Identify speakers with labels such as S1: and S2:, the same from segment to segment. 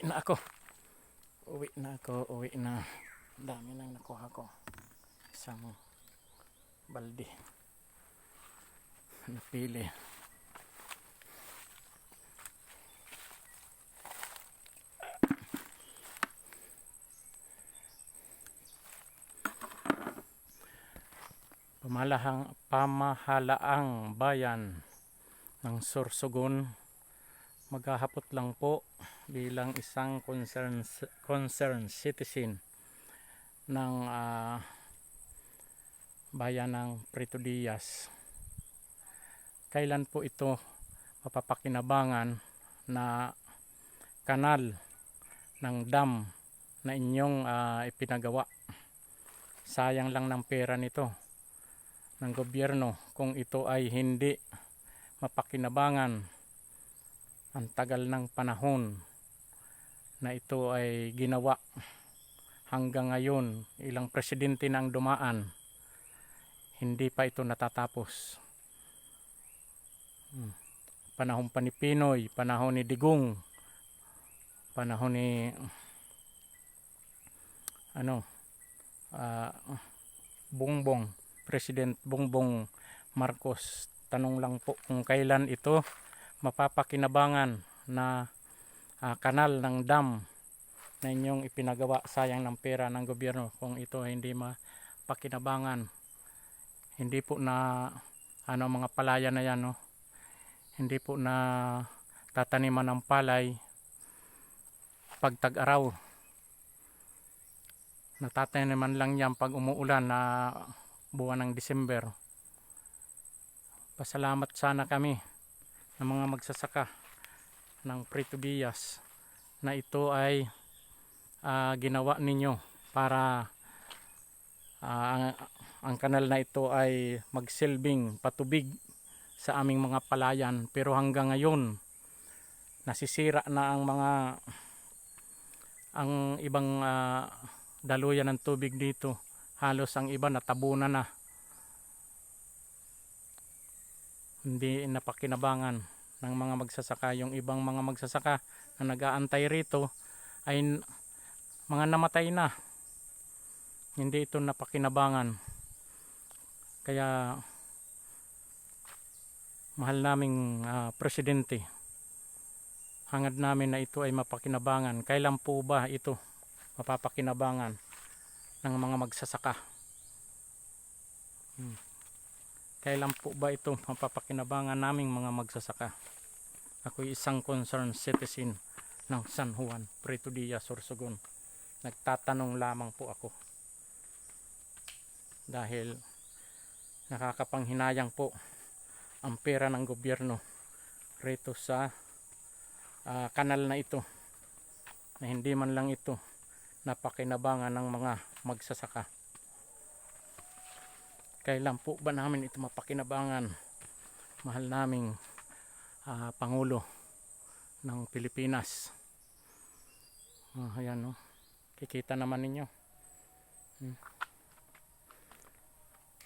S1: Uwi na ako. Uwi na ako, uwi na. Dami nang nakuha ko. Isang balde. Napili. Pamalahang, pamahalaang bayan ng Sorsogon maghahapot lang po bilang isang concern, concern citizen ng ah, bayan ng Prito Diaz. Kailan po ito mapapakinabangan na kanal ng dam na inyong ah, ipinagawa? Sayang lang ng pera nito ng gobyerno kung ito ay hindi mapakinabangan ang tagal ng panahon na ito ay ginawa. Hanggang ngayon ilang presidente na ang dumaan. Hindi pa ito natatapos. Hmm. panahon pa ni Pinoy panahon ni Digong panahon ni ano ah, Bongbong President Bongbong Marcos. Tanong lang po kung kailan ito mapapakinabangan na ah, kanal ng dam na inyong ipinagawa. Sayang ng pera ng gobyerno kung ito hindi mapakinabangan. Hindi po na ano mga palaya na yan no? Hindi po na tataniman ng palay pag tag-araw natataniman lang yan pag umuulan na buwan ng December. Pasalamat sana kami ng mga magsasaka ng Prito Diaz na ito ay ah, ginawa ninyo para ah, ang, ang kanal na ito ay magsilbing patubig sa aming mga palayan. Pero hanggang ngayon nasisira na ang mga ang ibang ah, daluyan ng tubig dito. Halos ang iba natabunan na hindi napakinabangan ng mga magsasaka. Yung ibang mga magsasaka na nag-aantay rito ay mga namatay na. Hindi ito napakinabangan. Kaya mahal naming ah, presidente hangad namin na ito ay mapakinabangan. Kailan po ba ito mapapakinabangan ng mga magsasaka? Hmm. Kailan po ba ito mapapakinabangan naming mga magsasaka? Ako isang concerned citizen ng San Juan, Prito Diaz, Sorsogon. Nagtatanong lamang po ako. Dahil nakakapanghinayang po ang pera ng gobyerno rito sa ah, kanal na ito na hindi man lang ito napakinabangan ng mga magsasaka kailan po ba namin ito mapakinabangan mahal naming ah, Pangulo ng Pilipinas. Ah, ayan no? Kikita naman ninyo. Hmm.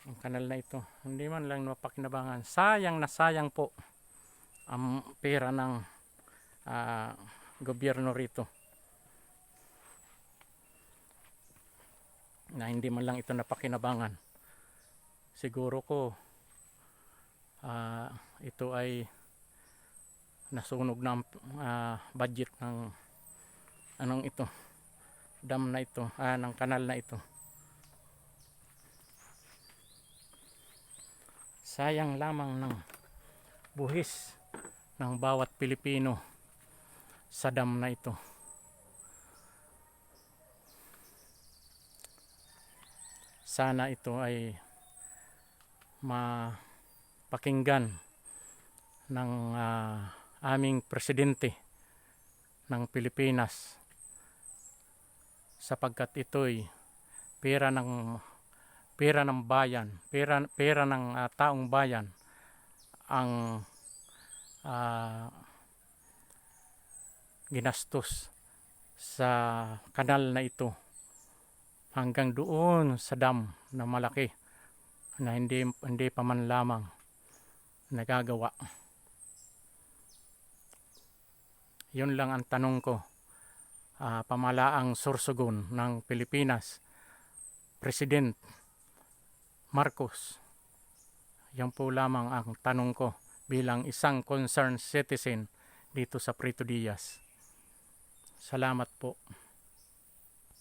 S1: ang kanal na ito. Hindi man lang mapakinabangan. Sayang na sayang po ang pera ng ah, gobyerno rito. Na hindi man lang ito napakinabangan siguro ko ah, ito ay nasunog na ang ah, budget ng anong ito dam na ito ah, ng kanal na ito. Sayang lamang ng buhis ng bawat Pilipino sa dam na ito. Sana ito ay mapakinggan ng ah, aming presidente ng Pilipinas sapagkat ito'y pera ng pera ng bayan, pera pera ng ah, taong bayan ang ah, ginastos sa kanal na ito hanggang doon sa dam na malaki na hindi hindi pa man lamang nagagawa. Yun lang ang tanong ko. ah, pamalaang Sorsogon ng Pilipinas, President Marcos. Yan po lamang ang tanong ko bilang isang concerned citizen dito sa Prito Diaz. Salamat po.